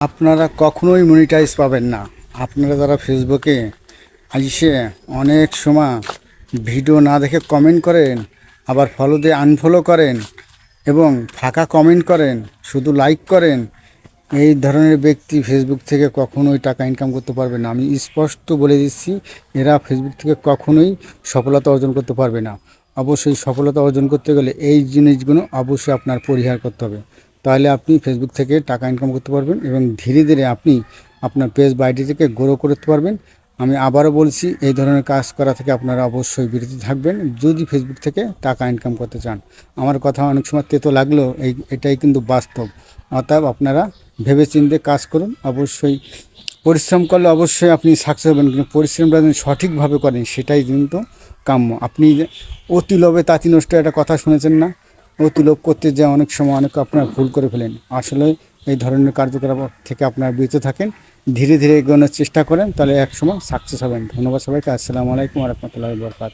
আপনারা কখনোই মনিটাইজ পাবেন না। আপনারা যারা ফেসবুকে এসে অনেক সময় ভিডিও না দেখে কমেন্ট করেন, আবার ফলো দিয়ে আনফলো করেন এবং ফাঁকা কমেন্ট করেন, শুধু লাইক করেন, এই ধরনের ব্যক্তি ফেসবুক থেকে কখনোই টাকা ইনকাম করতে পারবে না। আমি স্পষ্ট বলে দিচ্ছি, এরা ফেসবুক থেকে কখনোই সফলতা অর্জন করতে পারবে না। অবশ্যই সফলতা অর্জন করতে গেলে এই জিনিসগুলো অবশ্যই আপনার পরিহার করতে হবে। তাহলে আপনি ফেসবুক থেকে টাকা ইনকাম করতে পারবেন এবং ধীরে ধীরে আপনি আপনার পেজ বাইটি থেকে গ্রো করতে পারবেন। আমি আবারও বলছি, এই ধরনের কাজ করা থেকে আপনারা অবশ্যই বিরত থাকবেন। যদি ফেসবুক থেকে টাকা ইনকাম করতে চান, আমার কথা অনেক সময় তেতো লাগলেও এই, এটাই কিন্তু বাস্তব। অতএব আপনারা ভেবেচিন্তে কাজ করুন। অবশ্যই পরিশ্রম করলে অবশ্যই আপনি সাকসেস হবেন, কিন্তু পরিশ্রমটা যদি সঠিকভাবে করেন, সেটাই কিন্তু কাম্য। আপনি অতি লোভে তাঁতি নষ্ট একটা কথা শুনেছেন না? অতি লোভ করতে যে অনেক সময় অনেক আপনার ভুল করে ফেলেন। আসলে এই ধরনের কার্যকলাপ থেকে আপনারা বিরত থাকেন, ধীরে ধীরে এগোনোর চেষ্টা করেন, তাহলে একসময় সাকসেস হবেন। ধন্যবাদ সবাইকে। আসসালামু আলাইকুম রহমতুল্লাহ বরকাত